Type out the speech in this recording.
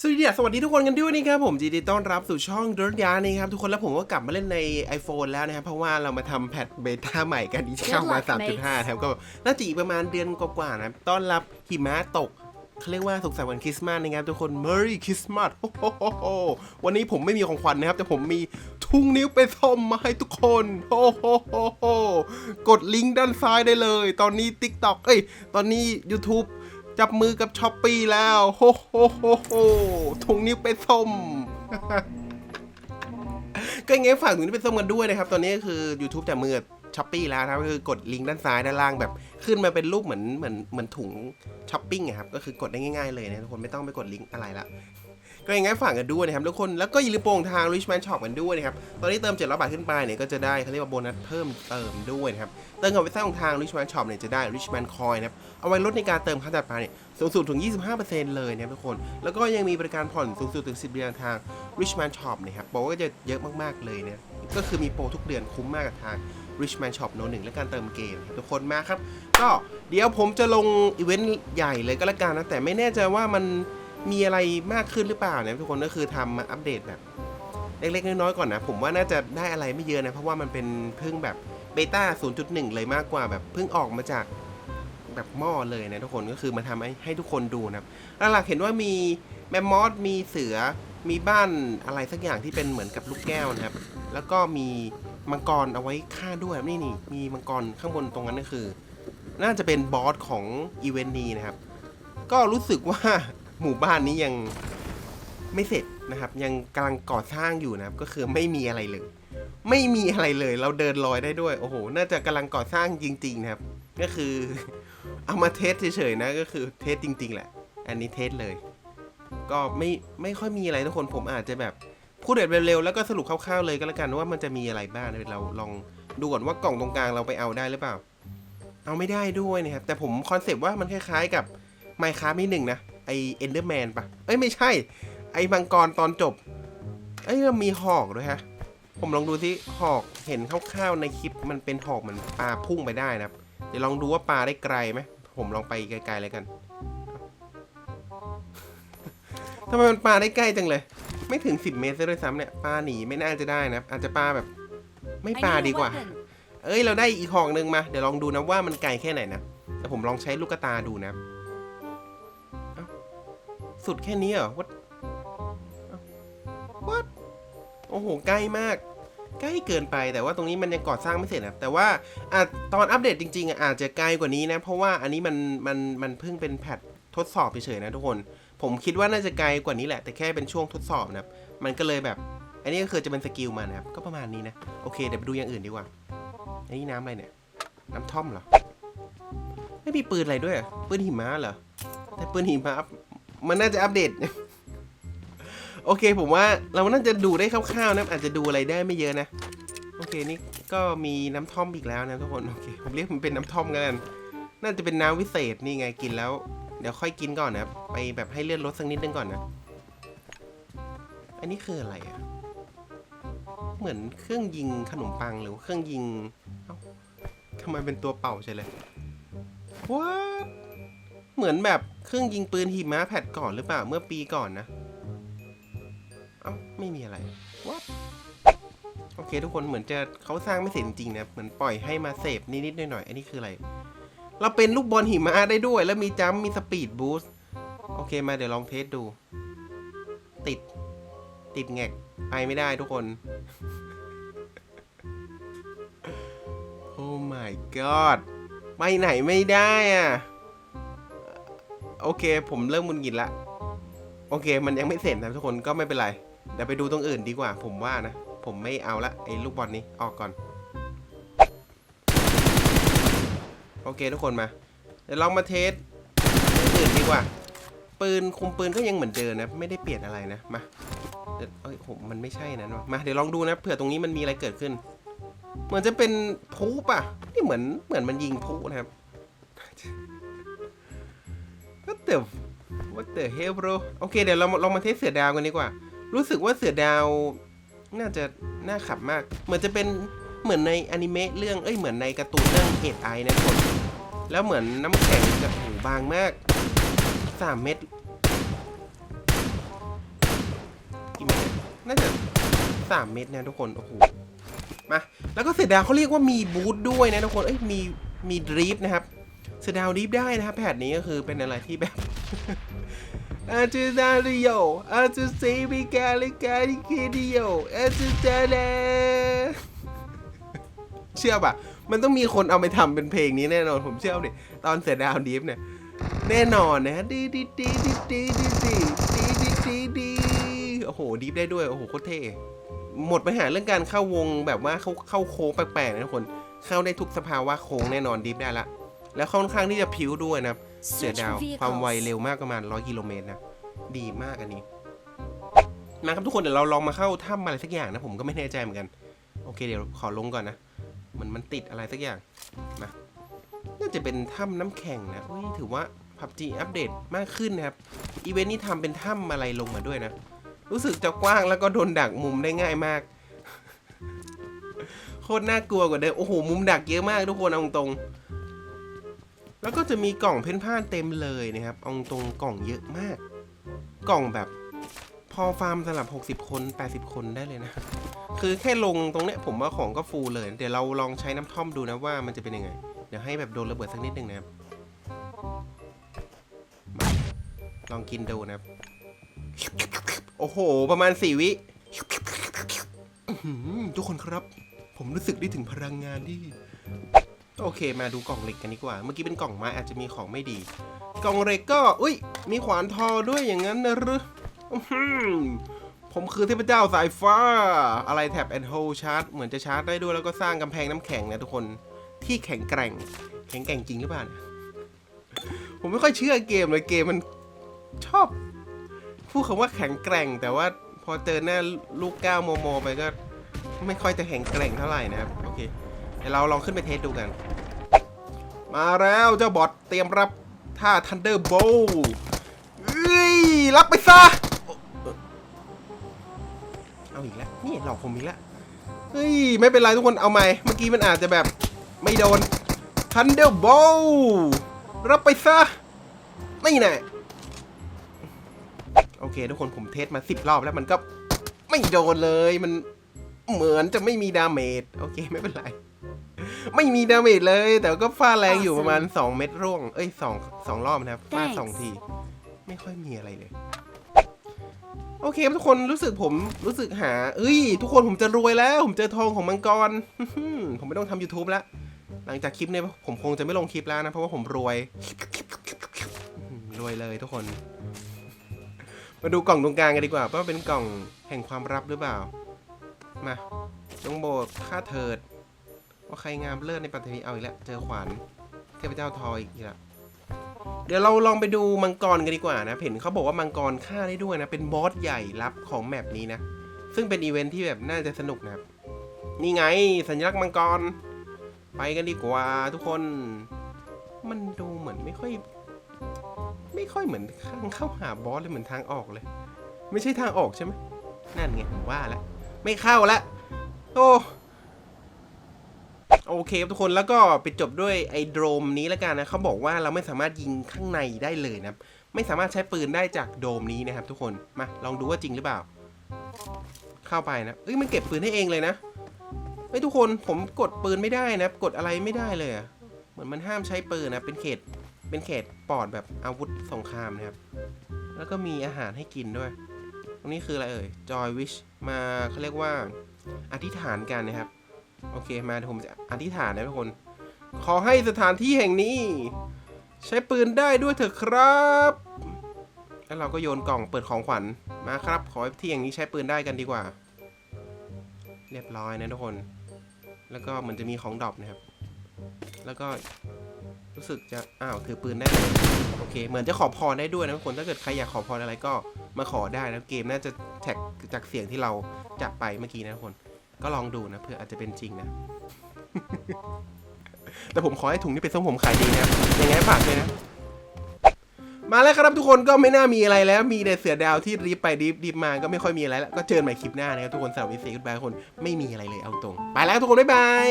สวัสดีสวัสดีทุกคนกันด้วยนะครับผมยินดีต้อนรับสู่ช่องดรยานี่ครับทุกคนแล้วผมก็กลับมาเล่นใน iPhone แล้วนะครับเพราะว่าเรามาทำแพทเบต้าใหม่กันที่เข้ามา Good luck, mates 3.5ครับก็น่าจะอีกประมาณเดือนกว่าๆนะครับต้อนรับหิมะตกเขาเรียกว่าสุขสันต์วันคริสต์มาสนะครับทุกคน Merry Christmas โอ้โหโหโหวันนี้ผมไม่มีของขวัญนะครับแต่ผมมีทุ่งนิ้วไปส้มมาให้ทุกคนโอ้โหโหโหกดลิงก์ด้านซ้ายได้เลย ตอนนี้ TikTok เอ้ยตอนนี้ YouTube จับมือกับช้อปปีแล้วโฮโฮโฮโฮถุงนิ้วไปส้มก็ยังไงฝากถุงนิ้วไปส้มกันด้วยนะครับ ตอนนี้ก็คือ YouTube จับมือกับช้อปปี้แล้วนะครับก็คือกดลิงก์ด้านซ้ายด้านล่างแบบขึ้นมาเป็นรูปเหมือนเหมือนเหมือนถุงช้อปปิ้งอะครับก็คือกดได้ง่ายๆเลยนะทุกคนไม่ต้องไปกดลิงก์อะไรละ ก็ยังไงฝากกันด้วยนะครับทุกคนแล้วก็อย่าลืมโปรงทาง Richman Shop กันด้วยนะครับตอนนี้เติม700บาทขึ้นไปเนี่ยก็จะได้เขาเรียกว่าโบนัสเพิ่มเติมด้วยนะครับเติมกับเว็บไซต์ของทาง Richman Shop เนี่ยจะได้ Richman Coin นะครับเอาไว้ลดในการเติมค่าจัดมาเนี่ยสูงสุดถึง 25%เลยนะครับทุกคน แล้วก็ยังมีบริการผ่อนสูงสุดถึง 10 เดือนทาง Richman Shop นะครับบอกว่าจะเยอะมากๆเลยเนี่ยก็คือมีโปรทุกเดือนคุ้มมากกับทาง Richman Shop โนหนึ่งและการเติมเกมทุกคนมาครับ ก็เดี๋ยวผมจะลงอีเวนต์ใหญ่เลยก็แล้วกันนะแต่ไม่แน่ใจว่ามัน มีอะไรมากขึ้นหรือเปล่าเนี่ยทุกคนก็คือทำมาอัปเดตแบบเล็กๆน้อยๆก่อนนะ ผมว่าน่าจะได้อะไรไม่เยอะนะ เพราะว่ามันเป็นเพิ่งแบบเบต้า 0.1 เลยมากกว่าแบบเพิ่งออกมาจากแบบหม้อเลยนะทุกคนก็คือมาทำให้ให้ทุกคนดูนะครับหลักๆเห็นว่ามีแมมมอสมีเสือมีบ้านอะไรสักอย่างที่เป็นเหมือนกับลูกแก้วนะครับ แล้วก็มีมังกรเอาไว้ฆ่าด้วยนี่นี่มีมังกรข้างบนตรงนั้นก็คือ น่าจะเป็นบอสของอีเวนต์นี้นะครับ ก็รู้สึกว่า หมู่บ้านนี้ยังไม่เสร็จนะครับ ยังกำลังก่อสร้างอยู่นะครับ ก็คือไม่มีอะไรเลย ไม่มีอะไรเลย เราเดินลอยได้ด้วย โอ้โห น่าจะกำลังก่อสร้างจริง ๆ นะครับ ก็คือ เอามาเทสเฉยๆนะ ก็คือเทสจริง ๆ แหละ อันนี้เทสเลย ก็ไม่ไม่ค่อยมีอะไรทุกคน ผมอาจจะแบบพูดแบบเร็วๆ แล้วก็สรุปคร่าวๆ เลยก็แล้วกันว่ามันจะมีอะไรบ้างเราลองดูก่อนว่ากล่องตรงกลางเราไปเอาได้หรือเปล่า เอาไม่ได้ด้วยนะครับ แต่ผมคอนเซปต์ว่ามันคล้ายๆกับไมค์คราฟนี่หนึ่งนะ ไอเอนเดอร์แมนปะเอ้ยไม่ใช่ ไอมังกรตอนจบ เอ้ยมีหอกด้วยฮะ ผมลองดูที่หอกเห็นคร่าวๆในคลิปมันเป็นหอกเหมือนปลาพุ่งไปได้นะครับ เดี๋ยวลองดูว่าปลาได้ไกลไหม ผมลองไปไกลๆเลยกันทำไมมันปลาได้ใกล้จังเลย ไม่ถึง 10 เมตรซะด้วยซ้ำเนี่ยปลาหนีไม่น่าจะได้นะอาจจะปลาแบบ ไม่ปลาดีกว่า เอ้ยเราได้อีกหอกหนึ่งมา เดี๋ยวลองดูนะว่ามันไกลแค่ไหนนะแต่ผมลองใช้ลูกตาดูนะ สุดแค่นี้เหรอ what เอ้า what โอ้โห ใกล้มาก ใกล้เกินไปแต่ว่าตรงนี้มันยังก่อสร้างไม่เสร็จนะแต่ว่าอะตอนอัปเดตจริงๆอาจจะไกลกว่านี้นะ เพราะว่าอันนี้มันมันมันเพิ่งเป็นแพททดสอบเฉยๆนะทุกคน ผมคิดว่าน่าจะไกลกว่านี้แหละ แต่แค่เป็นช่วงทดสอบนะมันก็เลยแบบ อันนี้ก็คือจะเป็นสกิลมานะครับ ก็ประมาณนี้นะ โอเค เดี๋ยวไปดูอย่างอื่นดีกว่า อันนี้น้ำอะไรเนี่ย น้ำท่อมเหรอ ไม่มีปืนอะไรด้วย ปืนหิมะเหรอ แต่ปืนหิมะ มันน่าจะอัปเดต โอเคผมว่าเราน่าจะดูได้คร่าวๆนะอาจจะดูอะไรได้ไม่เยอะนะ โอเคนี่ก็มีน้ำท่อมอีกแล้วนะทุกคนโอเคผมเรียกมันเป็นน้ำท่อมกัน น่าจะเป็นน้ำวิเศษนี่ไงกินแล้ว เดี๋ยวค่อยกินก่อนนะไปแบบให้เลือดลดสักนิดนึงก่อนนะอันนี้คืออะไรอะเหมือนเครื่องยิงขนมปังหรือเครื่องยิงเอ้าทำไมเป็นตัวเป่าใช่เลย What เหมือนแบบเครื่องยิงปืนหิมะแพดก่อนหรือเปล่าเมื่อปีก่อนนะ เอ้าไม่มีอะไร What โอเคทุกคนเหมือนจะเขาสร้างไม่เสร็จจริงนะ เหมือนปล่อยให้มาเสพนิดๆหน่อยๆอันนี้คืออะไร เราเป็นลูกบอลหิมะได้ด้วย แล้วมีจัมมีสปีดบูสต์โอเคมาเดี๋ยวลองเทสดู ติด ติดแงกไปไม่ได้ทุกคน โอ้ my god ไปไหนไม่ได้อะ โอเค ผมเริ่มมุนกินละโอเค มันยังไม่เสร็จนะทุกคนก็ไม่เป็นไรเดี๋ยวไปดูตรงอื่นดีกว่า ผมว่านะ ผมไม่เอาละไอ้ลูกบอลนี้ออกก่อน โอเคทุกคนมา เดี๋ยวลองมาเทสอื่นดีกว่า ปืนคุมปืนก็ยังเหมือนเดิมนะ ไม่ได้เปลี่ยนอะไรนะมาเดี๋ยวเอ้ยผมมันไม่ใช่นะมาเดี๋ยวลองดูนะเผื่อตรงนี้มันมีอะไรเกิดขึ้น เหมือนจะเป็นพุป่ะนี่เหมือนเหมือนมันยิงพุนะครับ What the What the hell bro โอเคเดี๋ยวเราลองมาเทสเสือดาวกันดีกว่า รู้สึกว่าเสือดาว น่าจะน่าขับมาก เหมือนจะเป็นเหมือนในอนิเมะเรื่องเอ้ยเหมือนในการ์ตูนเรื่องเอ็ดไอนะทุกคน แล้วเหมือนน้ำแข็งจะหูบางมากสามเม็ดน่าจะสามเม็ดนะทุกคนโอ้โหมาแล้วก็เสือดาวเขาเรียกว่ามีบูทด้วยนะทุกคนเอ้ยมีมีดรีฟนะครับ เสือดาวดรีฟได้นะครับแผนนี้ก็คือเป็นอะไรที่แบบอาจูดาริโยอาจูซีบิกาลิกาลิกิดิโยอาจูดาเลเชื่อป่ะ มันต้องมีคนเอาไปทำเป็นเพลงนี้แน่นอน ผมเชื่อดิตอนเสือดาวดรีฟเนี่ย แน่นอนนะดีดีดีดีดีดีดีดีดีดีดีโอ้โหดีฟได้ด้วย โอ้โหโคตรเท่หมดปัญหาเรื่องการเข้าวงแบบว่าเข้าเข้าโค้งแปลกๆนะทุกคน เข้าได้ทุกสภาวะโค้งแน่นอนดีฟได้ละ แล้วค่อนข้างที่จะพิ้วด้วยนะครับเสือดาวความไวเร็วมากประมาณ 100 กิโลเมตรนะ ดีมากอันนี้มาครับทุกคนเดี๋ยวเราลองมาเข้าถ้ำอะไรสักอย่างนะผมก็ไม่แน่ใจเหมือนกัน โอเคเดี๋ยวขอลงก่อนนะมันมันติดอะไรสักอย่างมาน่าจะเป็นถ้ำน้ำแข็งนะอุ้ยถือว่าพับจีอัปเดตมากขึ้นนะครับอีเวนต์นี้ทำเป็นถ้ำอะไรลงมาด้วยนะ รู้สึกจะกว้างแล้วก็โดนดักมุมได้ง่ายมาก โคตรน่ากลัวกว่าเดิมโอ้โหมุมดักเยอะมากทุกคนเอาตรงๆ แล้วก็จะมีกล่องเพ่นพ่านเต็มเลยนะครับเอาตรงกล่องเยอะมาก กล่องแบบพอฟาร์มสำหรับ 60 คน 80 คนได้เลยนะ คือแค่ลงตรงเนี้ยผมว่าของก็ฟูเลย เดี๋ยวเราลองใช้น้ำท่อมดูนะว่ามันจะเป็นยังไง เดี๋ยวให้แบบโดนระเบิดสักนิดหนึ่งนะครับมาลองกินดูนะครับ โอ้โห ประมาณสี่วิทุกคนครับ ผมรู้สึกได้ถึงพลังงานที่ โอเค มาดูกล่องเหล็กกันดีกว่า เมื่อกี้เป็นกล่องไม้อาจจะมีของไม่ดี กล่องเหล็กก็ อุ้ย มีขวานทอด้วยอย่างนั้นนะหรืออื้อหือผมคือเทพเจ้าสายฟ้า อะไรแท็บแอนโฮชาร์จ เหมือนจะชาร์จได้ด้วยแล้วก็สร้างกำแพงน้ำแข็งนะทุกคน ที่แข็งแกร่ง แข็งแกร่งจริงหรือเปล่า ผมไม่ค่อยเชื่อเกมเลย เกมมันชอบ พูดคำว่าแข็งแกร่ง แต่ว่าพอเจอหน้าลูกก้าวโมโมไปก็ ไม่ค่อยจะแข็งแกร่งเท่าไหร่นะครับ โอเค ดี๋ยวเราลองขึ้นไปเทสดูกัน มาแล้วเจ้าบอทเตรียมรับท่า Thunder Bolt เอ้ยรับไปซะ เอาอีกแล้ว นี่หลอกผมอีกแล้ว เฮ้ย ไม่เป็นไรทุกคนเอาใหม่ เมื่อกี้มันอาจจะแบบไม่โดน Thunder Bolt รับไปซะ นี่แน่โอเค ทุกคนผมเทสมาสิบรอบแล้วมันก็ไม่โดนเลยมันเหมือนจะไม่มีดาเมจโอเค ไม่เป็นไร ไม่มีดาเมจเลย แต่ก็ฟาดแรงอยู่ประมาณ 2 เม็ดร่วง เอ้ยสองสองรอบนะครับฟาด Thanks สองที ไม่ค่อยมีอะไรเลยโอเคครับทุกคนรู้สึกผมรู้สึกหา เอ้ย ทุกคนผมจะรวยแล้ว ผมเจอทองของมังกรผมไม่ต้องทำ YouTube แล้ว หลังจากคลิปเนี้ผมคงจะไม่ลงคลิปแล้วนะ เพราะว่าผมรวย รวยเลยทุกคน มาดูกล่องตรงกลางกันดีกว่าว่าเป็นกล่องแห่งความลับหรือเปล่า มาจงโบกค่าเถิด ว่าใครงามเลิศในปัตตภีเอาอีกแล้วเจอขวานเทพเจ้าทอยอีกแล้วเดี๋ยวเราลองไปดูมังกรกันดีกว่านะเห็นเขาบอกว่ามังกรฆ่าได้ด้วยนะเป็นบอสใหญ่ลับของแมปนี้นะซึ่งเป็นอีเวนท์ที่แบบน่าจะสนุกนะครับนี่ไงสัญลักษณ์มังกร ไปกันดีกว่าทุกคน มันดูเหมือนไม่ค่อย ไม่ค่อยเหมือนทางเข้าหาบอสเลยเหมือนทางออกเลย ไม่ใช่ทางออกใช่ไหมนั่นไงผมว่าแล้วไม่เข้าละโอ้ โอเคครับทุกคนแล้วก็ไปจบด้วยไอ้โดรมนี้แล้วกันนะเขาบอกว่าเราไม่สามารถยิงข้างในได้เลยนะไม่สามารถใช้ปืนได้จากโดมนี้นะครับ ทุกคนมาลองดูว่าจริงหรือเปล่า เข้าไปนะเอ้ยมันเก็บปืนให้เองเลยนะเฮ้ยทุกคนผมกดปืนไม่ได้นะกดอะไรไม่ได้เลยอะเหมือนมันห้ามใช้ปืนนะเป็นเขตเป็นเขตปลอดแบบอาวุธสงครามนะครับ แล้วก็มีอาหารให้กินด้วย ตรงนี้คืออะไรเอ่ย Joy Wish มาเขาเรียกว่าอธิษฐานกันนะครับ โอเคมาเดี๋ยวผมจะอธิษฐานนะทุกคน ขอให้สถานที่แห่งนี้ ใช้ปืนได้ด้วยเถอะครับ แล้วเราก็โยนกล่องเปิดของขวัญมาครับ ขอให้ที่อย่างนี้ใช้ปืนได้กันดีกว่า เรียบร้อยนะทุกคน แล้วก็เหมือนจะมีของดรอปนะครับ แล้วก็รู้สึกจะอ้าวถือปืนได้เลยโอเค เหมือนจะขอพรได้ด้วยนะทุกคนถ้าเกิดใครอยากขอพรอะไรก็มาขอได้นะเกมน่าจะแท็กจากเสียงที่เราจับไปเมื่อกี้นะทุกคน ก็ลองดูนะเพื่ออาจจะเป็นจริงนะ แต่ผมขอให้ถุงนี้เป็นส้มผมขายดีนะยังไงฝากด้วยนะ มาแล้วครับทุกคนก็ไม่น่ามีอะไรแล้ว มีแต่เสือดาวที่รีบไปรีบรีบมาก็ไม่ค่อยมีอะไรแล้ว ก็เจอกันใหม่คลิปหน้านะครับทุกคนสำหรับวิคุณบายคนไม่มีอะไรเลยเอาตรง ไปแล้วทุกคนบ๊ายบาย